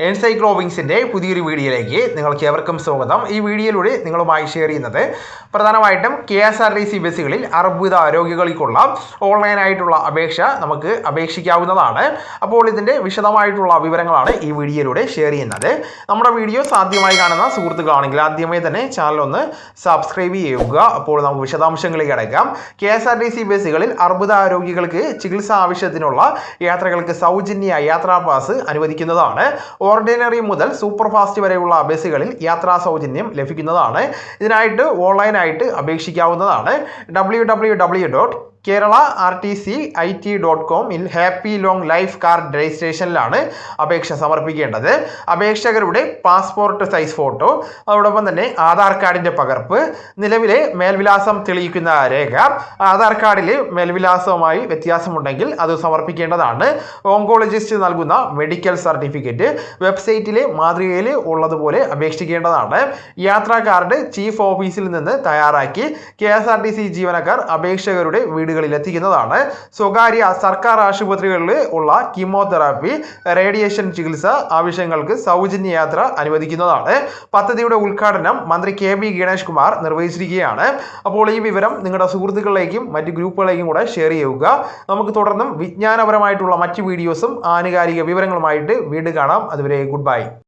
എൻസൈക്ലോവിങ്സിന്റെ പുതിയൊരു വീഡിയോയിലേക്ക് നിങ്ങൾക്ക് ഏവർക്കും സ്വാഗതം. ഈ വീഡിയോയിലൂടെ നിങ്ങളുമായി ഷെയർ ചെയ്യുന്നത് പ്രധാനമായിട്ടും K S R T C ബസ്സുകളിൽ അർബുദ രോഗികൾക്കുള്ള ഓൺലൈനായിട്ടുള്ള അപേക്ഷ നമുക്ക് അപേക്ഷിക്കാവുന്നതാണ്. അപ്പോൾ ഇതിന്റെ വിശദമായിട്ടുള്ള വിവരങ്ങളാണ് ഈ വീഡിയോയിലൂടെ ഷെയർ ചെയ്യുന്നത്. നമ്മുടെ വീഡിയോ ആദ്യമായി കാണുന്ന സുഹൃത്തുക്കളാണെങ്കിൽ ആദ്യമേ തന്നെ ചാനൽ ഒന്ന് സബ്സ്ക്രൈബ് ചെയ്യുക. അപ്പോൾ നമുക്ക് വിശദാംശങ്ങളിലേക്ക് കിടക്കാം. K S R T C ബസ്സുകളിൽ അർബുദ രോഗികൾക്ക് ചികിത്സ ആവശ്യത്തിനുള്ള യാത്രകൾക്ക് സൗജന്യ യാത്രാ പാസ് അനുവദിക്കുന്നതാണ്. ഓർഡിനറി മുതൽ സൂപ്പർ ഫാസ്റ്റ് വരെയുള്ള ബസ്സുകളിൽ യാത്രാ സൗജന്യം ലഭിക്കുന്നതാണ്. ഇതിനായിട്ട് ഓൺലൈനായിട്ട് അപേക്ഷിക്കാവുന്നതാണ്. W W W dot Kerala R T C I T dot കോമിൽ happy long life card രജിസ്ട്രേഷനിലാണ് അപേക്ഷ സമർപ്പിക്കേണ്ടത്. അപേക്ഷകരുടെ പാസ്പോർട്ട് സൈസ് ഫോട്ടോ അതോടൊപ്പം തന്നെ ആധാർ കാർഡിന്റെ പകർപ്പ് നിലവിലെ മേൽവിലാസം തെളിയിക്കുന്ന രേഖ ആധാർ കാർഡിൽ മേൽവിലാസവുമായി വ്യത്യാസമുണ്ടെങ്കിൽ അത് സമർപ്പിക്കേണ്ടതാണ്. ഓങ്കോളജിസ്റ്റ് നൽകുന്ന മെഡിക്കൽ സർട്ടിഫിക്കറ്റ് വെബ്സൈറ്റിലെ മാതൃകയിൽ ഉള്ളതുപോലെ അപേക്ഷിക്കേണ്ടതാണ്. യാത്രാ കാർഡ് ചീഫ് ഓഫീസിൽ നിന്ന് തയ്യാറാക്കി K S R T C ജീവനക്കാർ അപേക്ഷകരുടെ വീടുകളിൽ എത്തിക്കുന്നതാണ് സ്വകാര്യ സർക്കാർ ആശുപത്രികളിൽ ഉള്ള കീമോതെറാപ്പി റേഡിയേഷൻ ചികിത്സ ആവശ്യങ്ങൾക്ക് സൗജന്യ യാത്ര അനുവദിക്കുന്നതാണ്. പദ്ധതിയുടെ ഉദ്ഘാടനം മന്ത്രി കെ ബി ഗണേഷ് കുമാർ നിർവഹിച്ചിരിക്കുകയാണ്. അപ്പോൾ ഈ വിവരം നിങ്ങളുടെ സുഹൃത്തുക്കളിലേക്കും മറ്റ് ഗ്രൂപ്പുകളിലേക്കും കൂടെ ഷെയർ ചെയ്യുക. നമുക്ക് തുടർന്നും വിജ്ഞാനപരമായിട്ടുള്ള മറ്റ് വീഡിയോസും ആനുകാലിക വിവരങ്ങളുമായിട്ട് വീണ്ടും കാണാം. അതുവരെ ഗുഡ് ബൈ.